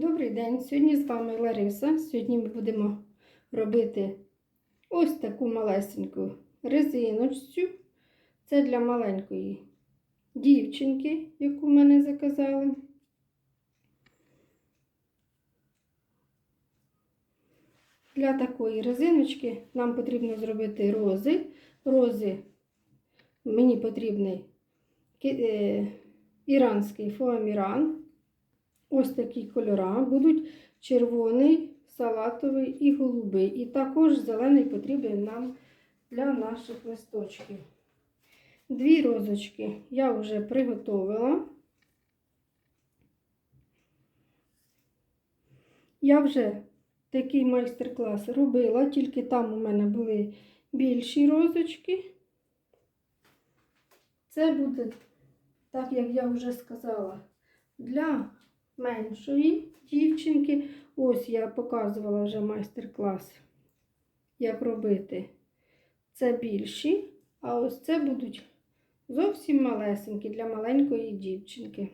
Добрий день! Сьогодні з вами Лариса. Сьогодні ми будемо робити ось таку малесеньку резиночцю. Це для маленької дівчинки, яку мене заказали. Для такої резиночки нам потрібно зробити рози. Рози мені потрібний е, іранський фоаміран. Ось такі кольори будуть червоний, салатовий і голубий. І також зелений потрібен нам для наших листочків. Дві розочки я вже приготовила. Я вже такий майстер-клас робила, тільки там у мене були більші розочки. Це буде, так як я вже сказала, для меншої дівчинки. Ось я показувала вже майстер-клас, як робити. Це більші, а ось це будуть зовсім малесенькі для маленької дівчинки.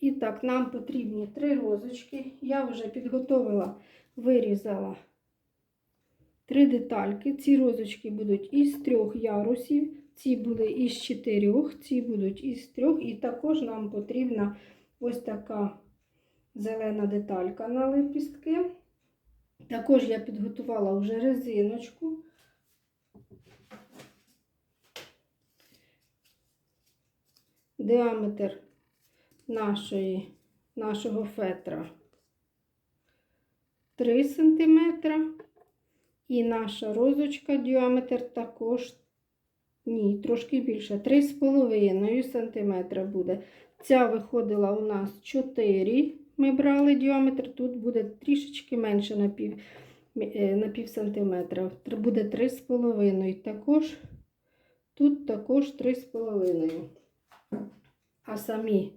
І так, нам потрібні три розочки. Я вже підготовила, вирізала три детальки. Ці розочки будуть із трьох ярусів. Ці були із чотирьох, ці будуть із трьох. І також нам потрібна ось така зелена деталька на лепістки. Також я підготувала вже резиночку. Діаметр нашої, нашого фетра 3 см. І наша розочка діаметр також ні, трошки більше. 3,5 см буде. Ця виходила у нас 4. Ми брали діаметр, тут буде трішечки менше на пів, е, на пів сантиметра. Тр- Буде 3,5. Також тут також 3,5. А самі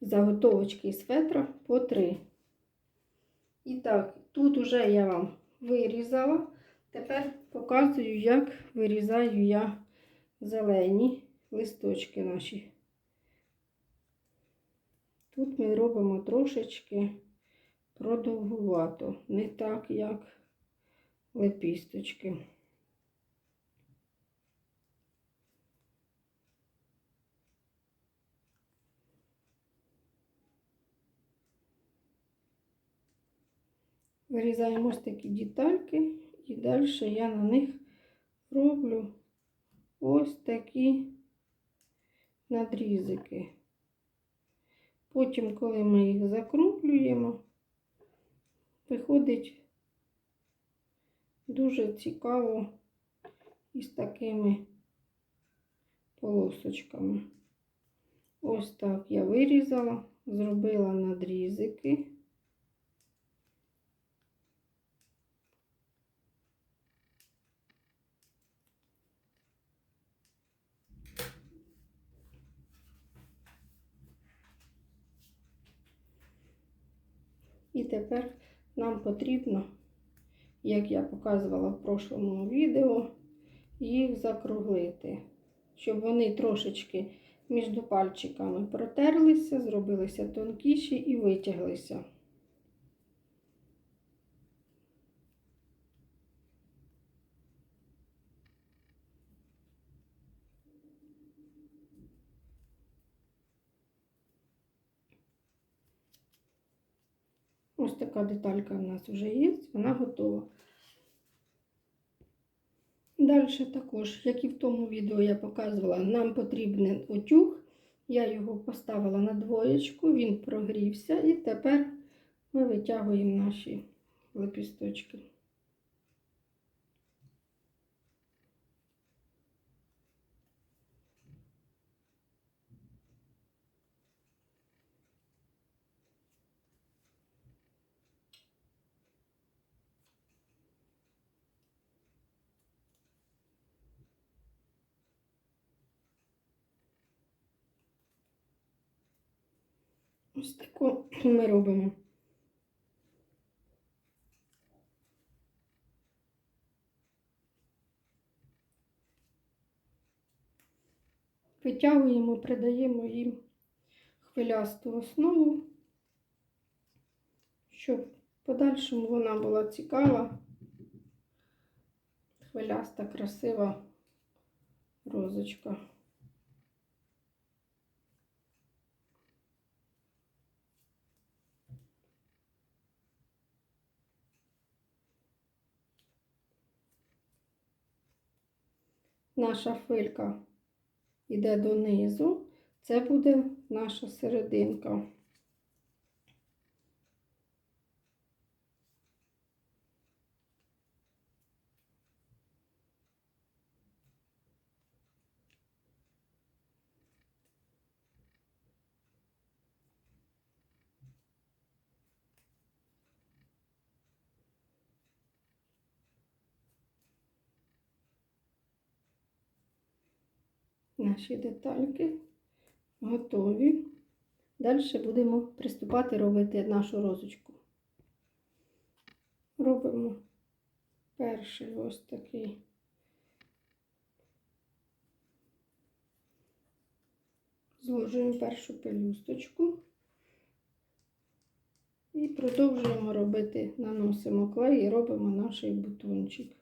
заготовочки з фетра по 3. І так, тут уже я вам вирізала. Тепер показую, як вирізаю я зелені листочки наші. Тут ми робимо трошечки продовгувато, не так, як лепісточки. Вирізаємо ось такі детальки і далі я на них роблю ось такі надрізики. Потім, коли ми їх закруглюємо, виходить дуже цікаво із такими полосочками. Ось так я вирізала, зробила надрізики. І тепер нам потрібно, як я показувала в прошлому відео, їх закруглити, щоб вони трошечки між пальчиками протерлися, зробилися тонкіші і витяглися. Ось така деталька в нас вже є, вона готова. Далі також, як і в тому відео я показувала, нам потрібен утюг. Я його поставила на двоєчку, він прогрівся, і тепер ми витягуємо наші лепісточки. Ось таку ми робимо. Витягуємо, придаємо їм хвилясту основу, щоб в подальшому вона була цікава, хвиляста, красива розочка. Наша филька йде донизу, це буде наша серединка. Наші детальки готові. Далі будемо приступати робити нашу розочку. Робимо перший ось такий. Зложуємо першу пелюсточку і продовжуємо робити, наносимо клей і робимо наш бутончик.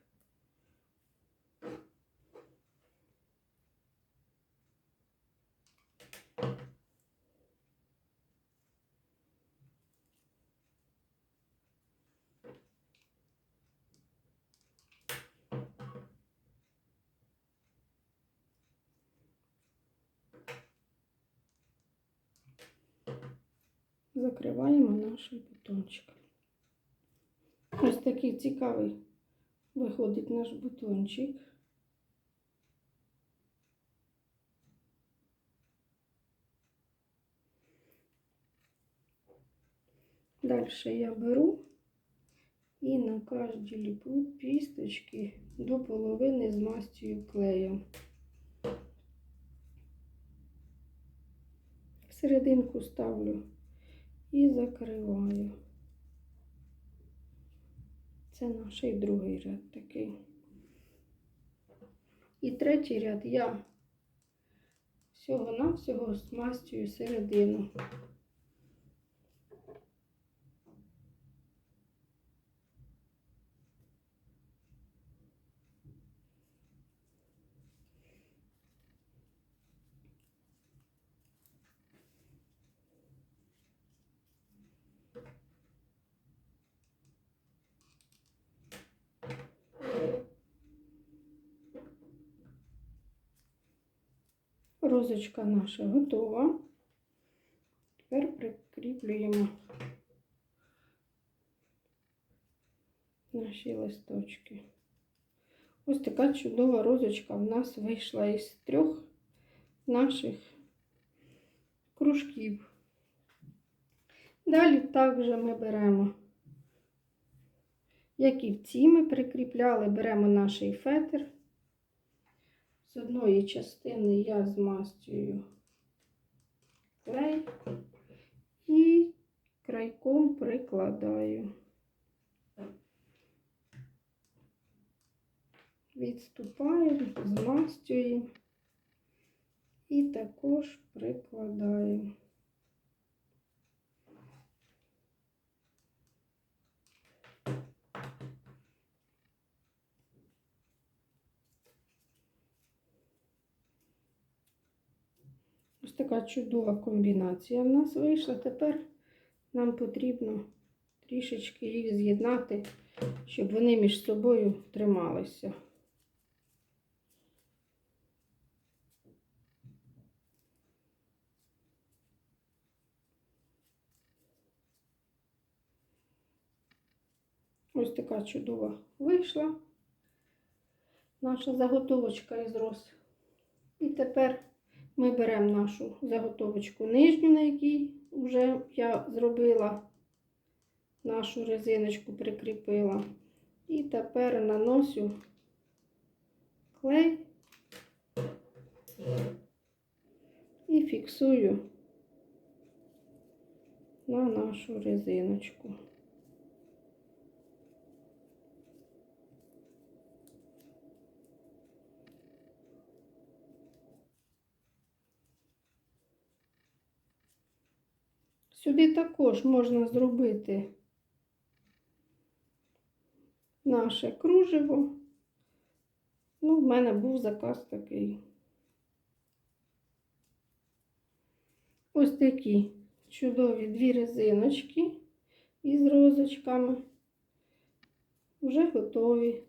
Закриваємо наш бутончик. Ось такий цікавий виходить наш бутончик. Далі я беру і на кожній ліпу пісточки до половини змастюю клеєм. Серединку ставлю і закриваю. Це наш і другий ряд такий. І третій ряд я всього-навсього смастюю середину. Розочка наша готова. Тепер прикріплюємо наші листочки. Ось така чудова розочка в нас вийшла із трьох наших кружків. Далі також ми беремо, як і в ці ми прикріпляли, беремо наш фетр. З одної частини я змастюю клей і крайком прикладаю. Відступаю, змастюю і також прикладаю. Ось така чудова комбінація в нас вийшла. Тепер нам потрібно трішечки їх з'єднати, щоб вони між собою трималися. Ось така чудова вийшла наша заготовочка із роз. І тепер ми беремо нашу заготовочку нижню, на якій вже я зробила нашу резиночку, прикріпила. І тепер наносю клей і фіксую на нашу резиночку. Сюди також можна зробити наше кружево. Ну, в мене був заказ такий. Ось такі чудові дві резиночки із розочками. Вже готові.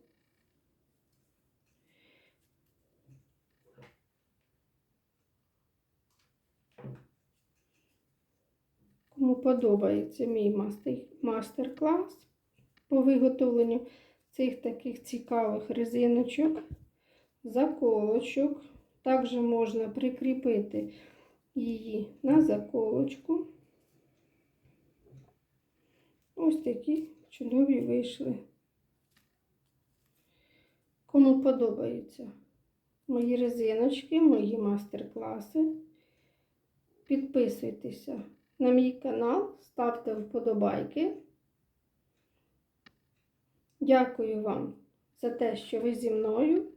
Кому подобається мій мастер- мастер-клас по виготовленню цих таких цікавих резиночок, заколочок. Також можна прикріпити її на заколочку. Ось такі чудові вийшли. Кому подобаються мої резиночки, мої мастер-класи, підписуйтеся на мій канал, ставте вподобайки. Дякую вам за те, що ви зі мною.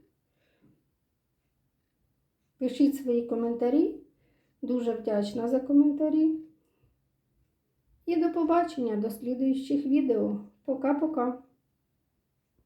Пишіть свої коментарі. Дуже вдячна за коментарі. І до побачення до слідуючих відео. Пока-пока.